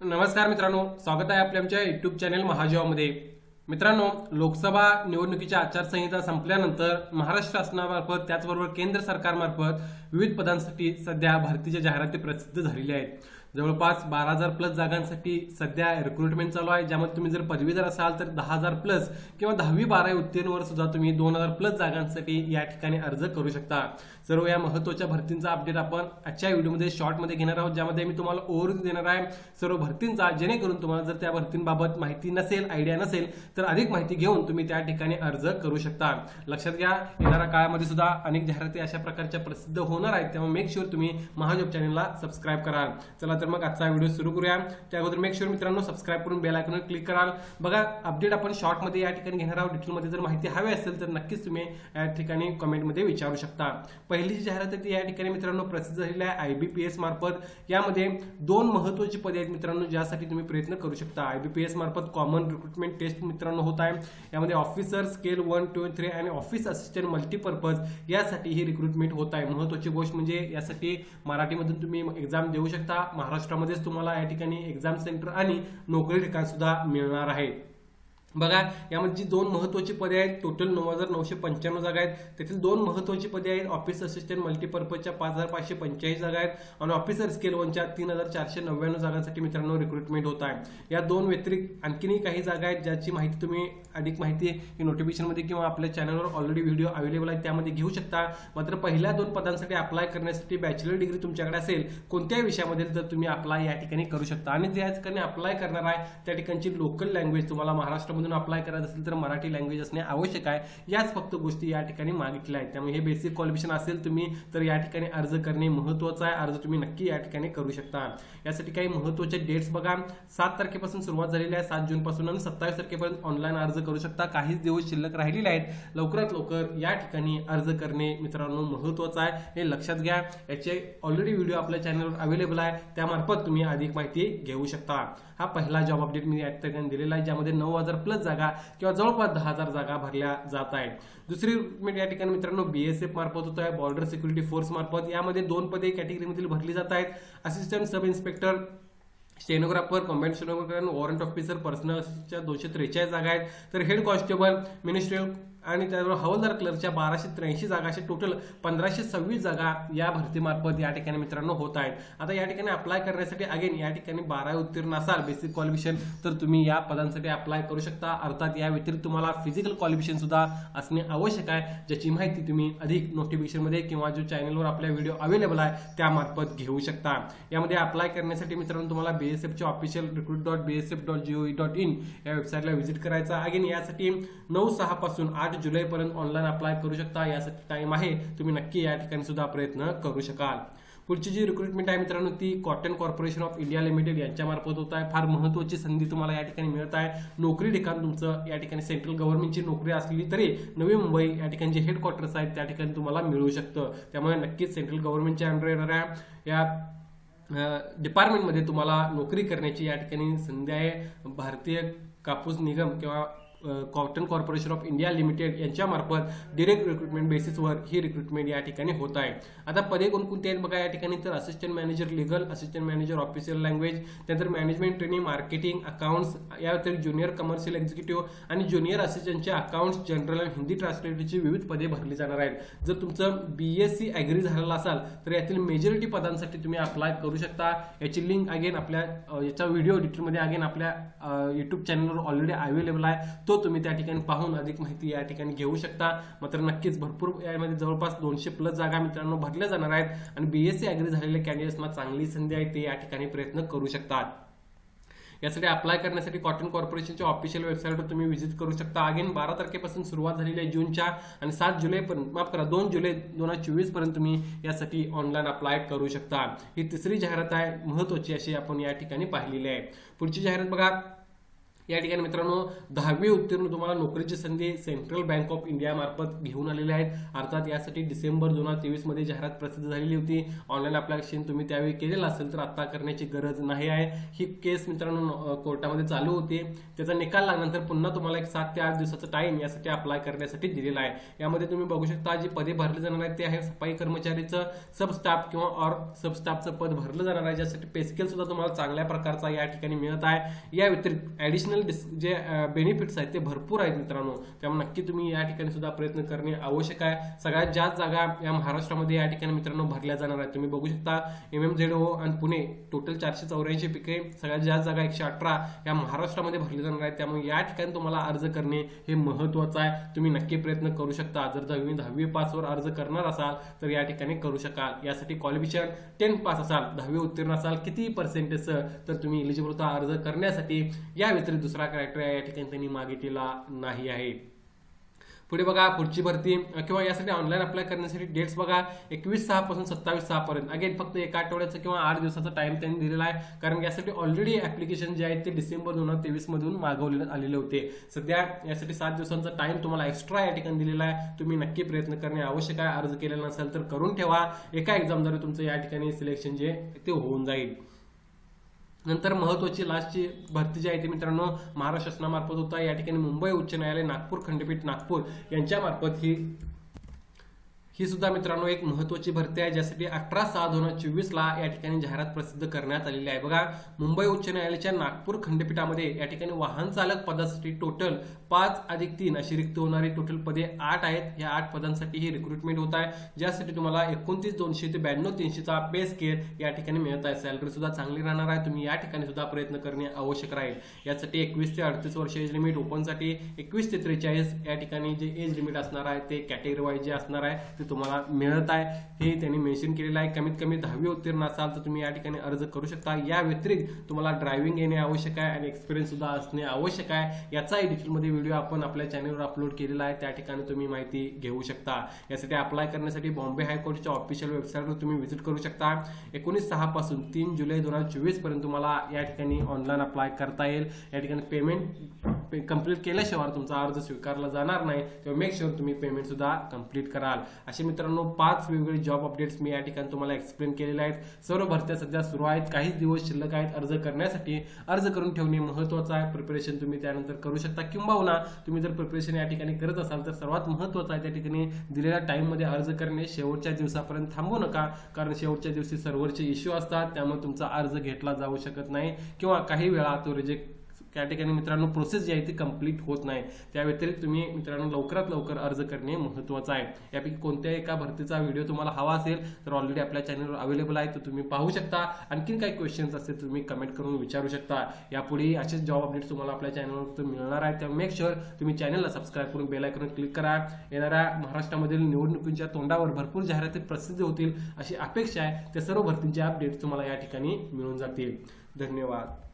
नमस्कार मित्रांनो स्वागत आहे आपल्या आमच्या युट्यूब चॅनेल महाजॉमध्ये मित्रांनो लोकसभा निवडणुकीच्या आचारसंहिता संपल्यानंतर महाराष्ट्र शासनामार्फत त्याचबरोबर केंद्र सरकारमार्फत विविध पदांसाठी सध्या भरतीच्या जाहिराती प्रसिद्ध झालेल्या आहेत जवळपास बारा हजार प्लस जागांसाठी सध्या रिक्रुटमेंट चालू आहे ज्यामध्ये तुम्ही जर पदवीधर असाल तर दहा हजार प्लस किंवा दहावी बारावी उत्तीर्णवर सुद्धा तुम्ही दोन हजार प्लस जागांसाठी या ठिकाणी अर्ज करू शकता. सर्व या महत्त्वाच्या भरतींचा अपडेट आपण आजच्या व्हिडिओमध्ये शॉर्टमध्ये घेणार आहोत ज्यामध्ये मी तुम्हाला ओव्हरव्ह्यू देणार आहे. सर्व भरतींचा जेणेकरून तुम्हाला जर त्या भरतींबाबत माहिती नसेल आयडिया नसेल तर अधिक माहिती घेऊन तुम्ही त्या ठिकाणी अर्ज करू शकता. लक्षात घ्या येणाऱ्या काळामध्ये सुद्धा अनेक जाहिराती अशा प्रकारच्या प्रसिद्ध होणार आहेत त्यामुळे मेक शुअर तुम्ही महाजॉब चॅनलला सबस्क्राईब कराल चला तर मग आजचा व्हिडिओ सुरू करूया. त्या अगोदर मेक शुअर मित्रांनो सबस्क्राईब करून बेल आयकॉनवर क्लिक कराल बघा अपडेट आपण शॉर्टमध्ये या ठिकाणी घेणार आहोत. डिटेलमध्ये जर माहिती हवी असेल तर नक्कीच तुम्ही या ठिकाणी कमेंटमध्ये विचारू शकता. पहिली जी जाहिरात आहे ती या ठिकाणी मित्रांनो प्रसिद्ध झालेली आहे आय बी पी एस मार्फत. यामध्ये दोन महत्वाची पदे आहेत मित्रांनो ज्यासाठी तुम्ही प्रयत्न करू शकता. आय बी पी एस मार्फत कॉमन रिक्रुटमेंट टेस्ट मित्रांनो होत आहे. यामध्ये officer scale one two three आणि ऑफिस असिस्टंट मल्टीपर्पज यासाठी ही रिक्रुटमेंट होत आहे. महत्वाची गोष्ट म्हणजे यासाठी मराठीमधून तुम्ही एक्झाम देऊ शकता. महाराष्ट्रामध्येच तुम्हाला या ठिकाणी एक्झाम सेंटर आणि नोकरी ठिकाण सुद्धा मिळणार आहे. बघा यामध्ये जी दोन महत्वाची पदे आहेत टोटल नऊ हजार नऊशे पंच्याण्णव जागा आहेत. त्यातील दोन महत्वाची पदे आहेत ऑफिस असिस्टंट मल्टीपर्पजच्या पाच हजार पाचशे पंच्याऐंशी जागा आहेत आणि ऑफिसर स्केल वनच्या तीन हजार चारशे नव्याण्णव जागांसाठी मित्रांनो रिक्रुटमेंट होत आहे. या दोन व्यतिरिक्त आणखीनही काही जागा आहेत ज्याची माहिती तुम्ही अधिक माहिती ही नोटिफिकेशनमध्ये किंवा आपल्या चॅनलवर ऑलरेडी व्हिडिओ अवेलेबल आहे त्यामध्ये घेऊ शकता. मात्र पहिल्या दोन पदांसाठी अप्लाय करण्यासाठी बॅचलर डिग्री तुमच्याकडे असेल कोणत्याही विषयामध्ये तर तुम्ही अप्लाय या ठिकाणी करू शकता. आणि ज्या ठिकाणी अप्लाय करणार आहे त्या ठिकाणची लोकल लँग्वेज तुम्हाला महाराष्ट्र महाराष्ट्रामधून अप्लाय करायचं असेल तर मराठी लँग्वेज असणे आवश्यक आहे. याच फक्त गोष्टी या ठिकाणी मागितल्या आहेत. त्यामुळे हे बेसिक क्वालिफिकेशन असेल तुम्ही तर या ठिकाणी अर्ज करणे महत्वाचं आहे. अर्ज तुम्ही नक्की या ठिकाणी करू शकता. यासाठी काही महत्त्वाचे डेट्स बघा. सात तारखेपासून सुरुवात झालेली आहे सात जून पासून आणि सत्तावीस तारखेपर्यंत ऑनलाईन अर्ज करू शकता. काहीच दिवस शिल्लक राहिलेले आहेत. लवकरात लवकर या ठिकाणी अर्ज करणे मित्रांनो महत्वाचं आहे. हे लक्षात घ्या. याचे ऑलरेडी व्हिडिओ आपल्या चॅनलवर अवेलेबल आहे. त्यामार्फत तुम्ही अधिक माहिती घेऊ शकता. हा पहिला जॉब अपडेट मी या ठिकाणी दिलेला आहे ज्यामध्ये नऊ हजार प्लस जागा किंवा जवळपास दहा हजार जागा भरल्या जात आहेत. दुसरी रिक्रुटमेंट या ठिकाणी मित्रांनो बीएसएफ मार्फत होत आहे बॉर्डर सिक्युरिटी फोर्स मार्फत. यामध्ये दोन पदे कॅटेगरीमधील भरली जात आहेत. Assistant sub inspector stenographer combat stenographer warrant officer पर्सनलच्या दोनशे त्रेचाळीस जागा आहेत. तर हेड कॉन्स्टेबल मिनिस्ट्रियल आणि त्याचबरोबर हवालदार क्लर्कच्या बाराशे त्र्याऐंशी जागा अशा टोटल पंधराशे सव्वीस जागा या भरतीमार्फत या ठिकाणी मित्रांनो होत आहेत. आता या ठिकाणी अप्लाय करण्यासाठी अगेन या ठिकाणी बारावी उत्तीर्ण असाल बेसिक क्वालिफिकेशन तर तुम्ही या पदांसाठी अप्लाय करू शकता. अर्थात या व्यतिरिक्त तुम्हाला फिजिकल क्वालिफिकेशन सुद्धा असणे आवश्यक आहे ज्याची माहिती तुम्ही अधिक नोटिफिकेशनमध्ये किंवा जो चॅनलवर आपल्या व्हिडिओ अवेलेबल आहे त्यामार्फत घेऊ शकता. यामध्ये अप्लाय करण्यासाठी मित्रांनो तुम्हाला बीएसएफचे official recruit dot BSF dot G O E dot in या वेबसाईटला व्हिजिट करायचा अगेन यासाठी नऊ सहा पासून आठ जुलैपर्यंत ऑनलाईन अप्लाय करू शकता. यासाठी टाइम आहे. तुम्ही नक्की या ठिकाणी सुद्धा प्रयत्न करू शकाल. पुढची जी रिक्रुटमेंट आहे मित्रांनो ती cotton corporation of India limited यांच्यामार्फत होत आहे. फार महत्वाची संधी तुम्हाला या ठिकाणी मिळत आहे. नोकरी ठिकाण तुमचं या ठिकाणी सेंट्रल गव्हर्नमेंटची नोकरी असली तरी नवी मुंबई या ठिकाणी जे हेडक्वार्टर्स आहेत त्या ठिकाणी तुम्हाला मिळू शकतं. त्यामुळे नक्कीच सेंट्रल गव्हर्नमेंटच्या अंडर या डिपार्टमेंटमध्ये तुम्हाला नोकरी करण्याची या ठिकाणी संधी आहे. भारतीय कापूस निगम किंवा cotton corporation of India limited यांच्यामार्फत डिरेक्ट रिक्रुटमेंट बेसिसवर ही रिक्रुटमेंट या ठिकाणी होत आहे. आता पदे कोणकोणती आहेत बघा या ठिकाणी तर assistant manager legal assistant manager official language त्यानंतर मॅनेजमेंट ट्रेनिंग मार्केटिंग अकाउंट्स या व्यतिरिक्त ज्युनियर कमर्शियल एक्झिक्युटिव्ह आणि ज्युनियर असिस्टंटचे अकाउंट्स जनरल आणि हिंदी ट्रान्सलेटरची विविध पदे भरली जाणार आहेत. जर तुमचं बी एस सी ॲग्री झालेलं असाल तर यातील मेजॉरिटी पदांसाठी तुम्ही अप्लाय करू शकता. याची लिंक अगेन आपल्या याचा व्हिडिओ डिटेलमध्ये अगेन आपल्या युट्यूब चॅनलवर ऑलरेडी अवेलेबल आहे. तो तुम्ही त्या ठिकाणी पाहून अधिक माहिती या ठिकाणी घेऊ शकता. मात्र नक्कीच भरपूर यामध्ये जवळपास दोनशे प्लस जागा मित्रांनो भरल्या जाणार आहेत आणि बीएससी अग्री झालेल्या कॅन्डिडेट्सना चांगली संधी आहे ते या ठिकाणी प्रयत्न करू शकतात. यासाठी अप्लाय करण्यासाठी कॉटन कॉर्पोरेशनच्या ऑफिशियल वेबसाईटवर तुम्ही व्हिजिट करू शकता. अगेन बारा तारखेपासून सुरुवात झालेली आहे जूनच्या आणि सात जुलैपर्यंत माफ करा दोन जुलै दोन हजार चोवीसपर्यंत तुम्ही यासाठी ऑनलाईन अप्लाय करू शकता. ही तिसरी जाहिरात आहे महत्वाची अशी आपण या ठिकाणी पाहिलेली आहे. पुढची जाहिरात बघा. या ठिकाणी मित्रांनो दहावी उत्तीर्ण तुम्हाला नोकरीची संधी सेंट्रल बँक ऑफ इंडियामार्फत घेऊन आलेल्या आहेत. अर्थात यासाठी डिसेंबर दोन हजार तेवीसमध्ये जाहिरात प्रसिद्ध झालेली होती. ऑनलाईन अप्लिकेशन तुम्ही त्यावेळी केलेलं असेल तर आता करण्याची गरज नाही आहे. ही केस मित्रांनो कोर्टामध्ये चालू होती. त्याचा निकाल लागल्यानंतर पुन्हा तुम्हाला एक सात ते आठ दिवसाचा टाइम यासाठी अप्लाय करण्यासाठी दिलेला आहे. यामध्ये तुम्ही बघू शकता जी पदे भरली जाणार आहेत ते आहे सफाई कर्मचारीचं सब स्टाफ किंवा ऑर सब स्टाफचं पद भरलं जाणार आहे ज्यासाठी पेस्केल सुद्धा तुम्हाला चांगल्या प्रकारचा या ठिकाणी मिळत आहे. या व्यतिरिक्त ऍडिशनल जे बेनिफिट्स आहेत ते भरपूर आहेत मित्रांनो. त्यामुळे नक्की तुम्ही या ठिकाणी सुद्धा प्रयत्न करणे आवश्यक आहे. सगळ्यात जास्त जागा या महाराष्ट्रामध्ये या ठिकाणी मित्रांनो भरल्या जाणार आहेत. तुम्ही बघू शकता एम एम झेड ओ आणि पुणे टोटल चारशे चौऱ्याऐंशी पिके. सगळ्यात जास्त जागा एकशे अठरा या महाराष्ट्रामध्ये भरली जाणार आहेत. त्यामुळे या ठिकाणी तुम्हाला अर्ज करणे हे महत्वाचं आहे. तुम्ही नक्की प्रयत्न करू शकता. जर दहावी दहावी पासवर अर्ज करणार असाल तर या ठिकाणी करू शकाल. यासाठी क्वालिफिकेशन टेन पास असाल दहावी उत्तीर्ण असाल किती पर्सेंटेज तर तुम्ही इलिजिबल होता अर्ज करण्यासाठी. या व्यतिरिक्त दुसरा क्रायटेरिया या ठिकाणी त्यांनी मागितलेला नाही आहे. पुढे बघा पुढची भरती. किंवा यासाठी ऑनलाईन अप्लाय करण्यासाठी डेट्स बघा एकवीस सहा पासून सत्तावीस सहा पर्यंत. अगेन फक्त एका आठवड्याचं किंवा आठ दिवसाचा टाइम त्यांनी दिलेला आहे. कारण यासाठी ऑलरेडी ऍप्लिकेशन जे आहेत ते डिसेंबर दोन हजार तेवीस मधून मागवले आलेले होते. सध्या यासाठी सात दिवसांचा टाइम तुम्हाला एक्स्ट्रा या ठिकाणी दिलेला आहे. तुम्ही नक्की प्रयत्न करणे आवश्यक आहे. अर्ज केलेला नसेल तर करून ठेवा. एका एक्झामद्वारे तुमचं या ठिकाणी सिलेक्शन जे ते होऊन जाईल. नंतर महत्वाची लास्टची भरती जी आहे ती मित्रांनो महाराष्ट्र शासनामार्फत होता. या ठिकाणी मुंबई उच्च न्यायालय नागपूर खंडपीठ नागपूर यांच्यामार्फत ही ही सुद्धा मित्रांनो एक महत्वाची भरती आहे ज्यासाठी अठरा सहा दोन हजार चोवीस ला या ठिकाणी जाहिरात प्रसिद्ध करण्यात आलेली आहे. बघा मुंबई उच्च न्यायालयाच्या नागपूर खंडपीठामध्ये या ठिकाणी वाहन चालक पदासाठी टोटल पाच अधिक तीन अशी रिक्त होणारी टोटल पदे आठ आहेत. या आठ पदांसाठी ही रिक्रुटमेंट होत आहे. ज्यासाठी तुम्हाला एकोणतीस दोनशे ते ब्याण्णव तीनशेचा पे स्केल या ठिकाणी मिळत आहे. सॅलरी सुद्धा चांगली राहणार आहे. तुम्ही या ठिकाणी सुद्धा प्रयत्न करणे आवश्यक राहील. यासाठी एकवीस ते अडतीस वर्ष एज लिमिट ओपनसाठी एकवीस ते त्रेचाळीस या ठिकाणी जे एज लिमिट असणार आहे ते कॅटेगरी वाईज जे असणार आहे तुम्हाला मिळत आहे. हे त्यांनी मेन्शन केलेलं आहे. कमीत कमी दहावी उत्तीर्ण असाल तर तुम्ही या ठिकाणी अर्ज करू शकता. या व्यतिरिक्त तुम्हाला ड्रायव्हिंग येणे आवश्यक आहे आणि एक्सपिरियन्स सुद्धा असणे आवश्यक आहे. याचाही डिटेलमध्ये व्हिडिओ आपण आपल्या चॅनलवर अपलोड केलेला आहे. त्या ठिकाणी तुम्ही माहिती घेऊ शकता. यासाठी अप्लाय करण्यासाठी बॉम्बे हायकोर्टच्या ऑफिशियल वेबसाईटवर तुम्ही व्हिजिट करू शकता. एकोणीस सहा पासून तीन जुलै दोन हजार चोवीसपर्यंत तुम्हाला या ठिकाणी ऑनलाईन अप्लाय करता येईल. या ठिकाणी पेमेंट कंप्लीट केल्याशिवाय तुमचा अर्ज स्वीकारला जाणार नाही. तेव्हा मेक शुअर तुम्ही पेमेंट सुद्धा कंप्लीट कराल. असे मित्रांनो पाच वेगवेगळे जॉब अपडेट्स मी या ठिकाणी तुम्हाला एक्सप्लेन केलेले आहेत. सर्व भरत्या सध्या सुरू आहेत. काहीच दिवस शिल्लक आहेत. अर्ज करण्यासाठी अर्ज करून ठेवणे महत्वाचं आहे. प्रिपरेशन तुम्ही त्यानंतर करू शकता किंबहुना तुम्ही जर प्रिपरेशन या ठिकाणी करत असाल तर सर्वात महत्वाचं आहे त्या ठिकाणी दिलेल्या टाईममध्ये अर्ज करणे. शेवटच्या दिवसापर्यंत थांबू नका कारण शेवटच्या दिवशी सर्व्हरचे इश्यू असतात. त्यामुळे तुमचा अर्ज घेतला जाऊ शकत नाही. किंवा काही वेळा तो रिजेक्ट त्या ठिकाणी मित्रांनो प्रोसेस जी आहे ती कंप्लीट होत नाही. त्या व्यतिरिक्त तुम्ही मित्रांनो लवकरात लवकर अर्ज करणे महत्वाचं आहे. यापैकी कोणत्याही एका भरतीचा व्हिडिओ तुम्हाला हवा असेल तर ऑलरेडी आपल्या चॅनलवर अवेलेबल आहे तो तुम्ही पाहू शकता. आणखीन काही क्वेश्चन्स असतील तुम्ही कमेंट करून विचारू शकता. यापुढे असेच जॉब अपडेट्स तुम्हाला आपल्या चॅनलवर मिळणार आहेत. त्यामुळे मेक शुअर तुम्ही चॅनलला सबस्क्राईब करून बेल आयकॉन क्लिक करा. येणाऱ्या महाराष्ट्रामधील निवडणुकीच्या तोंडावर भरपूर जाहिराती प्रसिद्ध होतील अशी अपेक्षा आहे. त्या सर्व भरतींचे अपडेट्स तुम्हाला या ठिकाणी मिळून जातील. धन्यवाद.